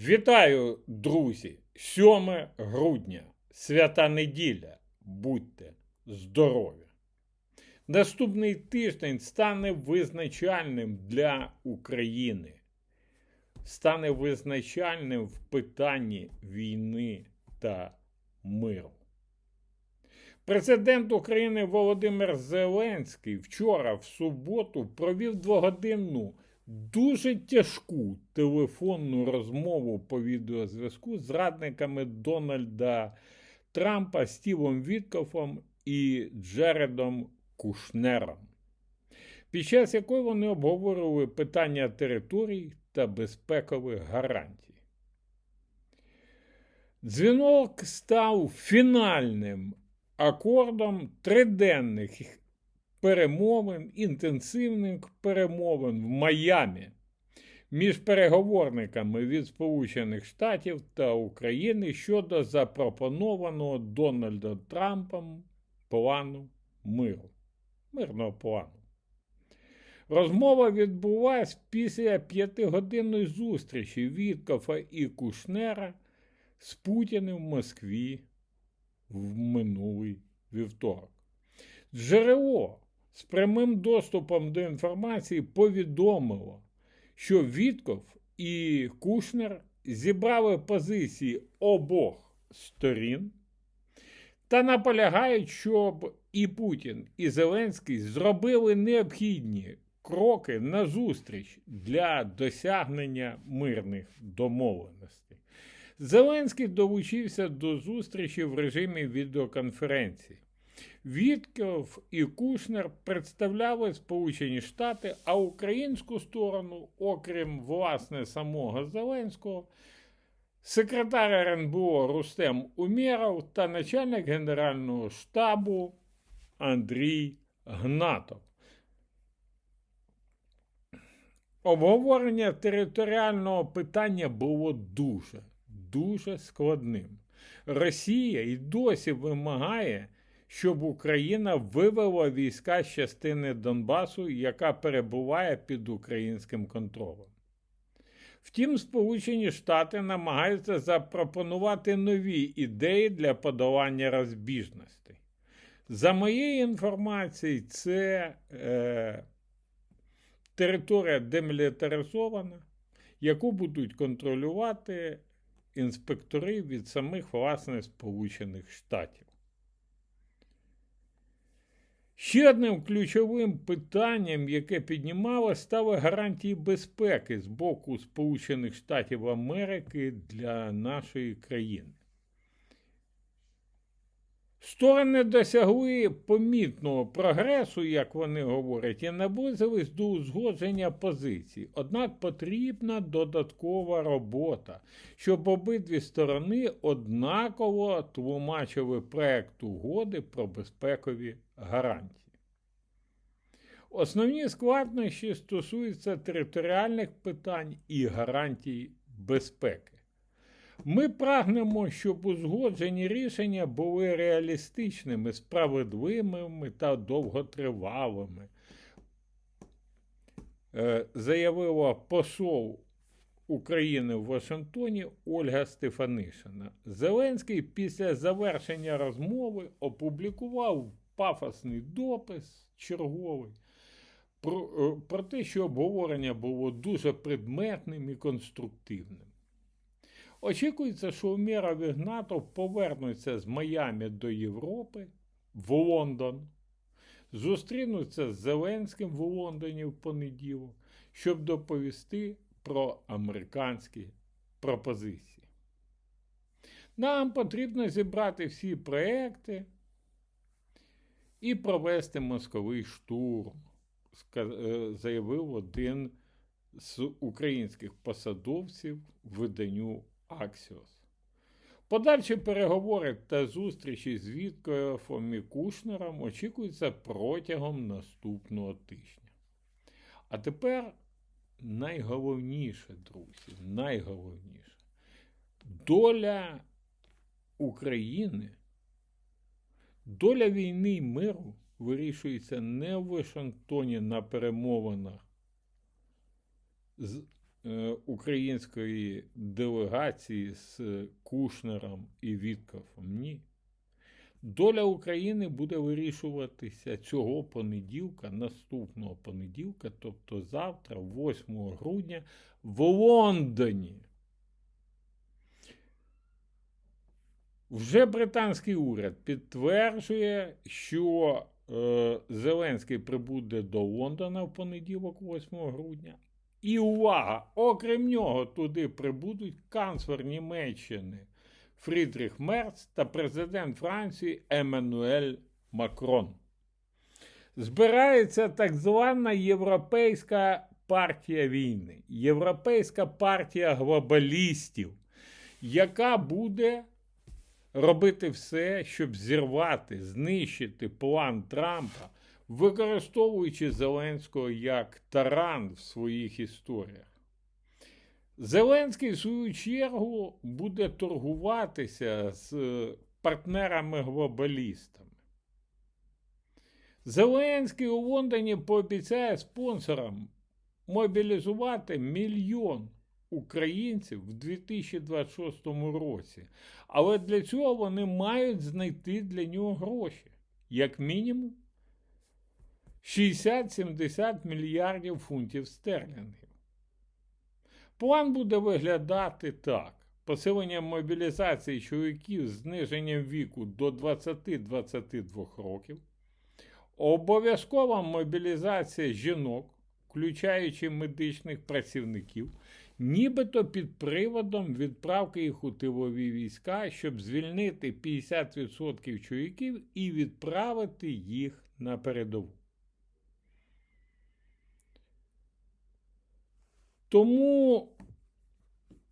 Вітаю, друзі! 7 грудня, свята неділя. Будьте здорові! Наступний тиждень стане визначальним для України, стане визначальним в питанні війни та миру. Президент України Володимир Зеленський вчора в суботу провів двогодинну дуже тяжку телефонну розмову по відеозв'язку з радниками Дональда Трампа Стівом Віткофом і Джередом Кушнером, під час якої вони обговорювали питання територій та безпекових гарантій. Дзвінок став фінальним акордом триденних перемовин, інтенсивних перемовин в Майамі між переговорниками від Сполучених Штатів та України щодо запропонованого Дональдом Трампом плану миру, мирного плану. Розмова відбулася після п'ятигодинної зустрічі Віткофа і Кушнера з Путіним в Москві в минулий вівторок. Джерело з прямим доступом до інформації повідомило, що Вітков і Кушнер зібрали позиції обох сторін та наполягають, щоб і Путін, і Зеленський зробили необхідні кроки на зустріч для досягнення мирних домовленостей. Зеленський долучився до зустрічі в режимі відеоконференції. Вітков і Кушнер представляли Сполучені Штати, а українську сторону, окрім власне самого Зеленського, секретар РНБО Рустем Умєров та начальник Генерального штабу Андрій Гнатов. Обговорення територіального питання було дуже, дуже складним. Росія і досі вимагає щоб Україна вивела війська з частини Донбасу, яка перебуває під українським контролем. Втім, Сполучені Штати намагаються запропонувати нові ідеї для подолання розбіжностей. За моєю інформацією, це е, територія демілітаризована, яку будуть контролювати інспектори від самих власне Сполучених Штатів. Ще одним ключовим питанням, яке піднімало, стали гарантії безпеки з боку Сполучених Штатів Америки для нашої країни. Сторони досягли помітного прогресу, як вони говорять, і наблизились до узгодження позицій. Однак потрібна додаткова робота, щоб обидві сторони однаково тлумачили проект угоди про безпекові гарантії. Основні складнощі стосуються територіальних питань і гарантій безпеки. Ми прагнемо, щоб узгоджені рішення були реалістичними, справедливими та довготривалими, е, заявила посол України в Вашингтоні Ольга Стефанишина. Зеленський після завершення розмови опублікував пафосний допис черговий про, е, про те, що обговорення було дуже предметним і конструктивним. Очікується, що Умєров і Гнатов повернуться з Майами до Європи в Лондон, зустрінуться з Зеленським в Лондоні в понеділок, щоб доповісти про американські пропозиції. Нам потрібно зібрати всі проекти і провести мозковий штурм, е, заявив один з українських посадовців виданню Аксіос. Подальші переговори та зустрічі з Віткофом і Кушнером очікуються протягом наступного тижня. А тепер найголовніше, друзі, найголовніше доля України, доля війни і миру вирішується не в Вашингтоні на перемовинах з української делегації з Кушнером і Віткофом. Ні. Доля України буде вирішуватися цього понеділка, наступного понеділка, тобто завтра, 8 грудня, в Лондоні. Вже британський уряд підтверджує, що е, Зеленський прибуде до Лондона в понеділок, 8 грудня. І увага! Окрім нього, туди прибудуть канцлер Німеччини Фрідріх Мерц та президент Франції Еммануель Макрон. Збирається так звана Європейська партія війни, Європейська партія глобалістів, яка буде робити все, щоб зірвати, знищити план Трампа, використовуючи Зеленського як таран в своїх історіях. Зеленський, в свою чергу, буде торгуватися з партнерами-глобалістами. Зеленський у Лондоні пообіцяє спонсорам мобілізувати мільйон українців в 2026 році. Але для цього вони мають знайти для нього гроші. Як мінімум 60-70 мільярдів фунтів стерлінгів. План буде виглядати так: посилення мобілізації чоловіків з зниженням віку до 20-22 років, обов'язкова мобілізація жінок, включаючи медичних працівників, нібито під приводом відправки їх у тилові війська, щоб звільнити 50% чоловіків і відправити їх на передову. Тому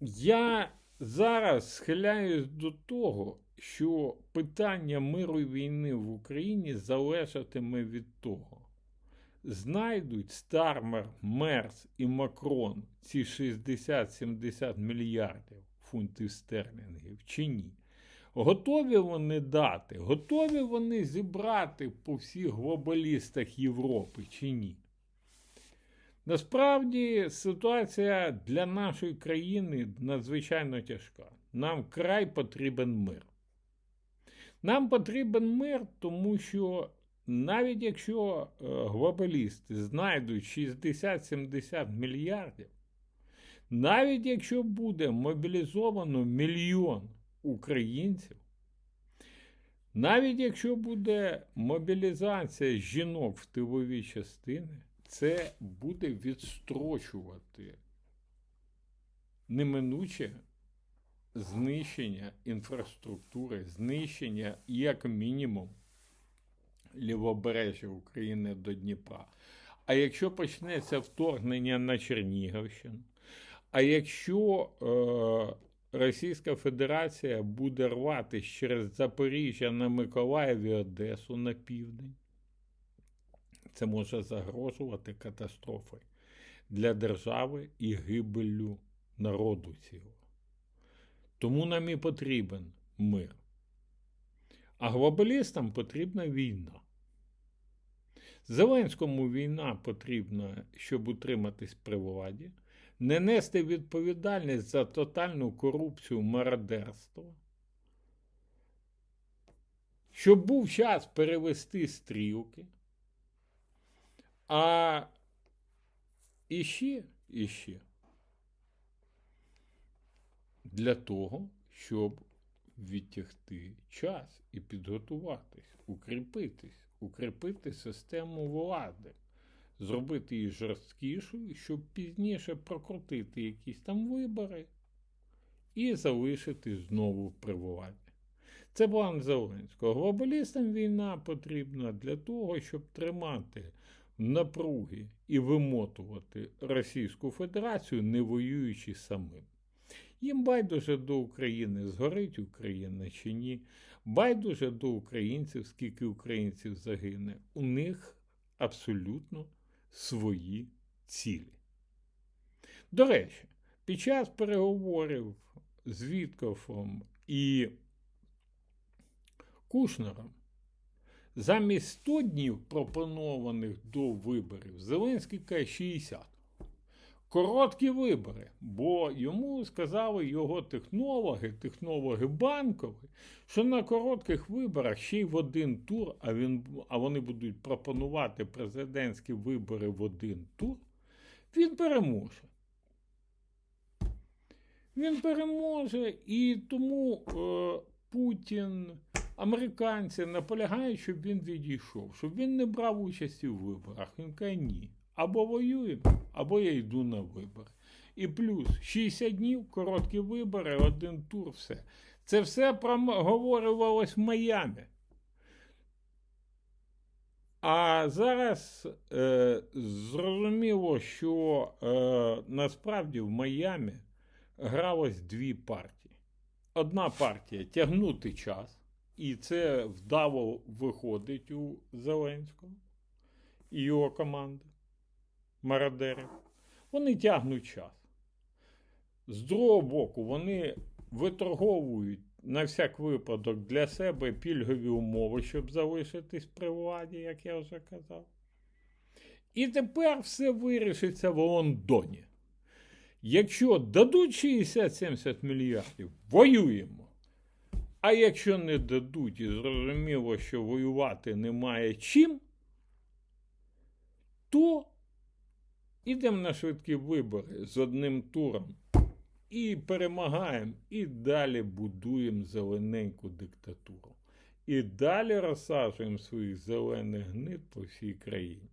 я зараз схиляюсь до того, що питання миру і війни в Україні залежатиме від того, знайдуть Стармер, Мерс і Макрон ці 60-70 мільярдів фунтів стерлінгів чи ні. Готові вони дати, готові вони зібрати по всіх глобалістах Європи чи ні? Насправді ситуація для нашої країни надзвичайно тяжка. Нам край потрібен мир. Нам потрібен мир, тому що навіть якщо е, глобалісти знайдуть 60-70 мільярдів, навіть якщо буде мобілізовано мільйон українців, навіть якщо буде мобілізація жінок в тилові частини, це буде відстрочувати неминуче знищення інфраструктури, знищення, як мінімум, лівобережжя України до Дніпра. А якщо почнеться вторгнення на Чернігівщину, а якщо е, Російська Федерація буде рватися через Запоріжжя на Миколаїв і Одесу на південь, це може загрожувати катастрофою для держави і гибеллю народу цього. Тому нам і потрібен мир. А глобалістам потрібна війна. Зеленському війна потрібна, щоб утриматись при владі, не нести відповідальність за тотальну корупцію мародерство, щоб був час перевести стрілки. А іще, іще для того, щоб відтягти час і підготуватись, укріпитись, укріпити систему влади, зробити її жорсткішою, щоб пізніше прокрутити якісь там вибори і залишити знову при владі. Це план Зеленського. Глобалістам війна потрібна для того, щоб тримати напруги і вимотувати Російську Федерацію, не воюючи самим. Їм байдуже до України, згорить Україна чи ні. Байдуже до українців, скільки українців загине. У них абсолютно свої цілі. До речі, під час переговорів з Віткофом і Кушнером замість 100 днів пропонованих до виборів Зеленський каже 60. короткі вибори, бо йому сказали його технологи, технологи банкові, що на коротких виборах ще й в один тур, а, він, а вони будуть пропонувати президентські вибори в один тур, він переможе. Він переможе, і тому е, Путін, американці наполягають, щоб він відійшов, щоб він не брав участі в виборах. Він каже, ні. Або воюємо, або я йду на вибори. І плюс 60 днів, короткі вибори, один тур, все. Це все проговорювалось в Майамі. А зараз е, зрозуміло, що е, насправді в Майамі гралось дві партії. Одна партія тягнути час, і це вдало виходить у Зеленського і його команди мародерів. Вони тягнуть час. З другого боку, вони виторговують на всяк випадок для себе пільгові умови, щоб залишитись при владі, як я вже казав. І тепер все вирішиться в Лондоні. Якщо дадуть 60-70 мільярдів, воюємо. А якщо не дадуть і зрозуміло, що воювати немає чим, то ідемо на швидкі вибори з одним туром і перемагаємо, і далі будуємо зелененьку диктатуру. І далі розсаджуємо своїх зелених гнид по всій країні.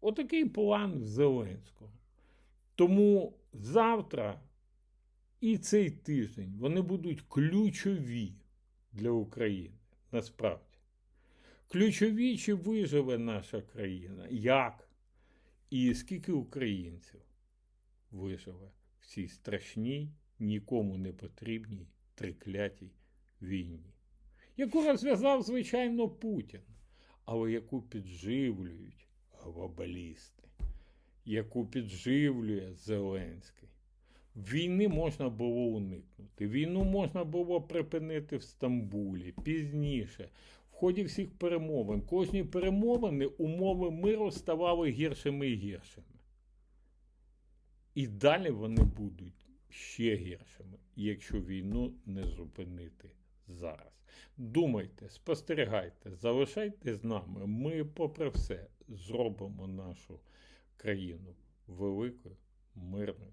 Отакий план Зеленського. Тому завтра і цей тиждень вони будуть ключові для України. Насправді. Ключові, чи виживе наша країна? Як? І скільки українців виживе в цій страшній, нікому не потрібній триклятій війні, яку розв'язав, звичайно, Путін, але яку підживлюють глобалісти, яку підживлює Зеленський. Війни можна було уникнути. Війну можна було припинити в Стамбулі пізніше, в ході всіх перемовин. Кожні перемовини умови миру ставали гіршими і гіршими. І далі вони будуть ще гіршими, якщо війну не зупинити зараз. Думайте, спостерігайте, залишайтесь з нами. Ми, попри все, зробимо нашу країну великою, мирною